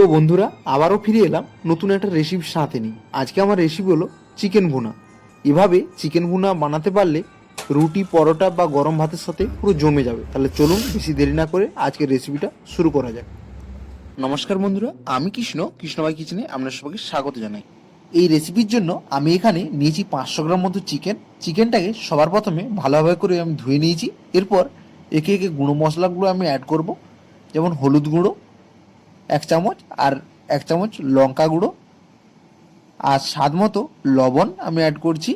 তো বন্ধুরা, আবারও ফিরে এলাম নতুন একটা রেসিপির সাথে নিই আজকে আমার রেসিপি হলো চিকেন ভুনা। এভাবে চিকেন ভুনা বানাতে পারলে রুটি, পরোটা বা গরম ভাতের সাথে পুরো জমে যাবে। তাহলে চলুন বেশি দেরি না করে আজকের রেসিপিটা শুরু করা যাক। নমস্কার বন্ধুরা, আমি কৃষ্ণ কৃষ্ণবাই কিচেনে আপনার সবাইকে স্বাগত জানাই। এই রেসিপির জন্য আমি এখানে নিয়েছি পাঁচশো গ্রাম মতো চিকেন চিকেনটাকে সবার প্রথমে ভালোভাবে করে আমি ধুয়ে নিয়েছি। এরপর একে একে গুঁড়ো মশলাগুলো আমি অ্যাড করব, যেমন হলুদ গুঁড়ো এক চামচ আর এক চামচ লঙ্কা গুঁড়ো। আর স্বাদ মতো লবণ আমি অ্যাড করছি।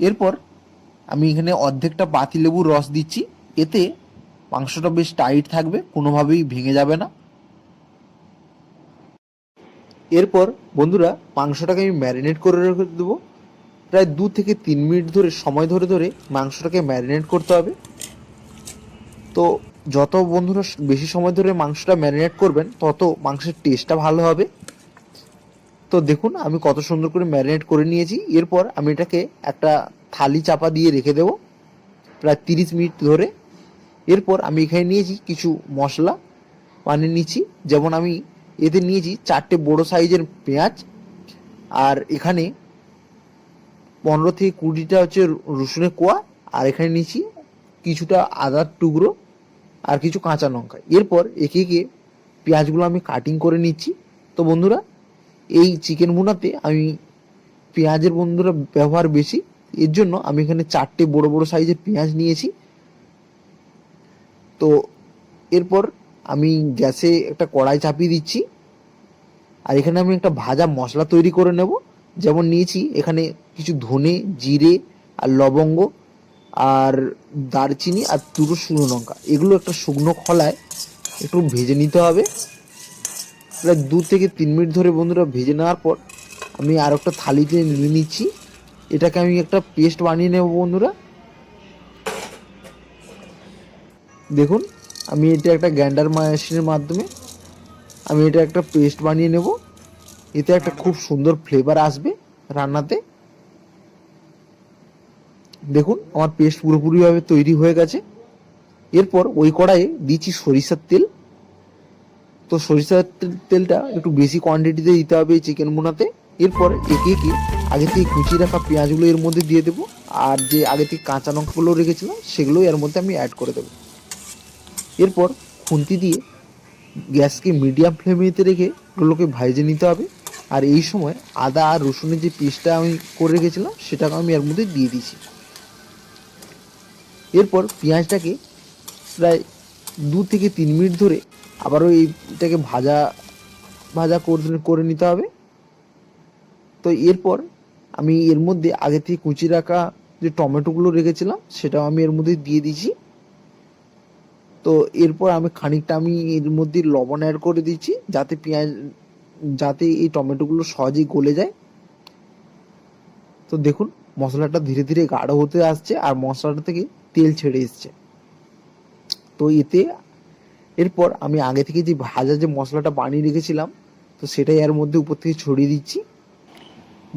এরপর আমি এখানে অর্ধেকটা পাতিলেবুর রস দিচ্ছি। এতে মাংসটা বেশ টাইট থাকবে, কোনোভাবেই ভেঙে যাবে না। এরপর বন্ধুরা, মাংসটাকে আমি ম্যারিনেট করে রেখে দেবো। প্রায় দু থেকে তিন মিনিট ধরে, সময় ধরে ধরে মাংসটাকে ম্যারিনেট করতে হবে। তো যত বন্ধুরা বেশি সময় ধরে মাংসটা ম্যারিনেট করবেন, তত মাংসের টেস্টটা ভালো হবে। তো দেখুন, আমি কত সুন্দর করে ম্যারিনেট করে নিয়েছি। এরপর আমি এটাকে একটা থালি চাপা দিয়ে রেখে দেবো, প্রায় তিরিশ মিনিট ধরে। এরপর আমি এখানে নিয়েছি কিছু মশলা বানিয়ে নিচ্ছি। যেমন আমি এতে নিয়েছি চারটে বড় সাইজের পেঁয়াজ, আর এখানে পনেরো থেকে কুড়িটা হচ্ছে রসুনের কোয়া, আর এখানে নিয়েছি কিছুটা আদার টুকরো। আর কিছু কাঁচা লঙ্কা। এরপর একে একে পেঁয়াজগুলো আমি কাটিং করে নিচ্ছি। তো বন্ধুরা, এই চিকেন ভুনাতে আমি পেঁয়াজের বন্ধুরা ব্যবহার বেশি। এর জন্য আমি এখানে চারটে বড় বড় সাইজের পেঁয়াজ নিয়েছি। তো এরপর আমি গ্যাসে একটা কড়াই চাপিয়ে দিচ্ছি। আর এখানে আমি একটা ভাজা মশলা তৈরি করে নেব। যেমন নিয়েছি এখানে কিছু ধনে, জিরে আর লবঙ্গ। আর দারচিনি আর দুটো শুকনো লঙ্কা। এগুলো একটা শুকনো খলায় একটু ভেজে নিতে হবে। প্রায় দু থেকে তিন মিনিট ধরে বন্ধুরা ভেজে নেওয়ার পর আমি আর একটা থালিতে নিয়ে নিচ্ছি। এটাকে আমি একটা পেস্ট বানিয়ে নেব বন্ধুরা। দেখুন, আমি এটা একটা গ্যান্ডার মেশিনের মাধ্যমে আমি এটা একটা পেস্ট বানিয়ে নেব। এতে একটা খুব সুন্দর ফ্লেভার আসবে রান্নাতে। দেখুন, আমার পেস্ট পুরোপুরিভাবে তৈরি হয়ে গেছে। এরপর ওই কড়াইয়ে দিচ্ছি সরিষার তেল। তো সরিষার তেলটা একটু বেশি কোয়ান্টিটিতে দিতে হবে চিকেন বোনাতে। এরপর একে একে আগে থেকে কুচিয়ে রাখা পেঁয়াজগুলো এর মধ্যে দিয়ে দেবো। আর যে আগে থেকে কাঁচা লঙ্কাগুলো রেখেছিলাম, সেগুলো এর মধ্যে আমি অ্যাড করে দেবো। এরপর খুন্তি দিয়ে গ্যাসকে মিডিয়াম ফ্লেমেতে রেখে ওগুলোকে ভাজে নিতে হবে। আর এই সময় আদা আর রসুনের যে পেস্টটা আমি করে রেখেছিলাম সেটাকে আমি এর মধ্যে দিয়ে দিয়েছি। এরপর পেঁয়াজটাকে প্রায় দু থেকে তিন মিনিট ধরে আবারও এইটাকে ভাজা ভাজা করে করে নিতে হবে। তো এরপর আমি এর মধ্যে আগে থেকে কুচি রাখা যে টমেটোগুলো রেখেছিলাম, সেটাও আমি এর মধ্যে দিয়ে দিয়েছি। তো এরপর আমি খানিকটা আমি এর মধ্যে লবণ অ্যাড করে দিচ্ছি যাতে পেঁয়াজ, যাতে এই টমেটোগুলো সহজেই গলে যায়। তো দেখুন, মশলাটা ধীরে ধীরে গাঢ় হতে আসছে, আর মশলাটা থেকে তেল ছেড়ে এসছে। তো এতে এরপর আমি আগে থেকে যে ভাজা যে মশলাটা বানিয়ে রেখেছিলাম, তো সেটাই এর মধ্যে উপর থেকে ছড়িয়ে দিচ্ছি।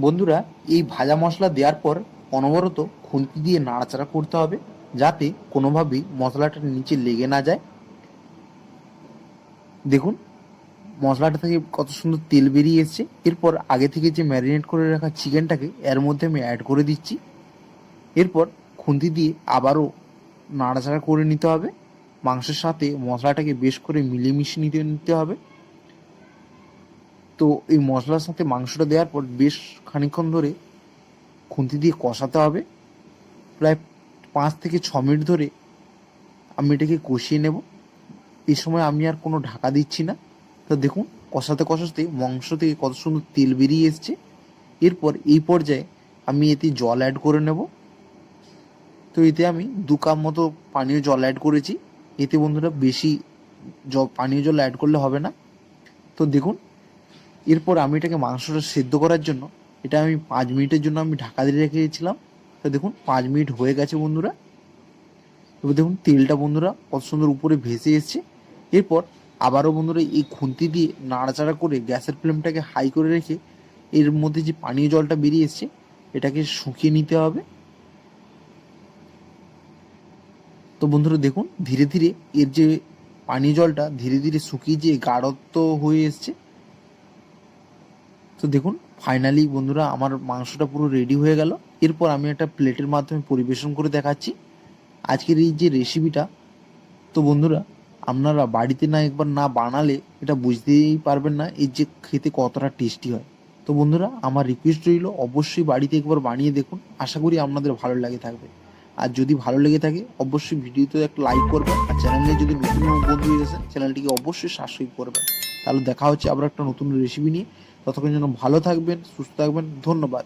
বন্ধুরা, এই ভাজা মশলা দেওয়ার পর অনবরত খুন্তি দিয়ে নাড়াচাড়া করতে হবে, যাতে কোনোভাবেই মশলাটা নিচে লেগে না যায়। দেখুন, মশলাটা থেকে কত সুন্দর তেল বেরিয়ে এসছে। এরপর আগে থেকে যে ম্যারিনেট করে রাখা চিকেনটাকে এর মধ্যে আমি অ্যাড করে দিচ্ছি। এরপর খুন্তি দিয়ে আবারও নাড়াচাড়া করে নিতে হবে। মাংসের সাথে মশলাটাকে বেশ করে মিলেমিশে নিতে নিতে হবে। তো এই মশলার সাথে মাংসটা দেওয়ার পর বেশ খানিকক্ষণ ধরে খুন্তি দিয়ে কষাতে হবে। প্রায় পাঁচ থেকে ছ মিনিট ধরে আমি এটাকে কষিয়ে নেব। এই সময় আমি আর কোনো ঢাকা দিচ্ছি না। তো দেখুন, কষাতে কষাতে মাংস থেকে কত সুন্দর তেল বেরিয়ে এসছে। এরপর এই পর্যায়ে আমি এতে জল অ্যাড করে নেব। তো এতে আমি দু কাপ মতো পানীয় জল অ্যাড করেছি। এতে বন্ধুরা বেশি জ- পানীয় জল অ্যাড করলে হবে না। তো দেখুন, এরপর আমি এটাকে মাংসটা সেদ্ধ করার জন্য, এটা আমি পাঁচ মিনিটের জন্য আমি ঢাকা দিয়ে রেখেছিলাম তো দেখুন, পাঁচ মিনিট হয়ে গেছে বন্ধুরা। এবার দেখুন, তেলটা বন্ধুরা কত সুন্দর উপরে ভেসে এসছে। এরপর আবারও বন্ধুরা এই খুন্তি দিয়ে নাড়াচাড়া করে গ্যাসের ফ্লেমটাকে হাই করে রেখে, এর মধ্যে যে পানীয় জলটা বেরিয়ে এসছে, এটাকে শুকিয়ে নিতে হবে। তো বন্ধুরা দেখুন, ধীরে ধীরে এর যে পানীয় জলটা ধীরে ধীরে শুকিয়ে যেয়ে গাঢ়ত্ব হয়ে এসছে, তো দেখুন ফাইনালি বন্ধুরা আমার মাংসটা পুরো রেডি হয়ে গেল। এরপর আমি একটা প্লেটের মাধ্যমে পরিবেশন করে দেখাচ্ছি। আজকের এই যে রেসিপিটা তো বন্ধুরা আপনারা বাড়িতে না একবার না বানালে এটা বুঝতেই পারবেন না এর যে খেতে কতটা টেস্টি হয়। তো বন্ধুরা আমার রিকোয়েস্ট রইল, অবশ্যই বাড়িতে একবার বানিয়ে দেখুন। আশা করি আপনাদের ভালো লাগে থাকবে। আর যদি ভালো লেগে থাকে, অবশ্যই ভিডিওতে একটা লাইক করবেন আর চ্যানেলে যদি নতুন বন্ধু হয়ে গেছেন চ্যানেলটিকে অবশ্যই সাবস্ক্রাইব করবেন তাহলে দেখা হচ্ছে আবার একটা নতুন রেসিপি নিয়ে। ততক্ষণ যেন ভালো থাকবেন, সুস্থ থাকবেন, ধন্যবাদ।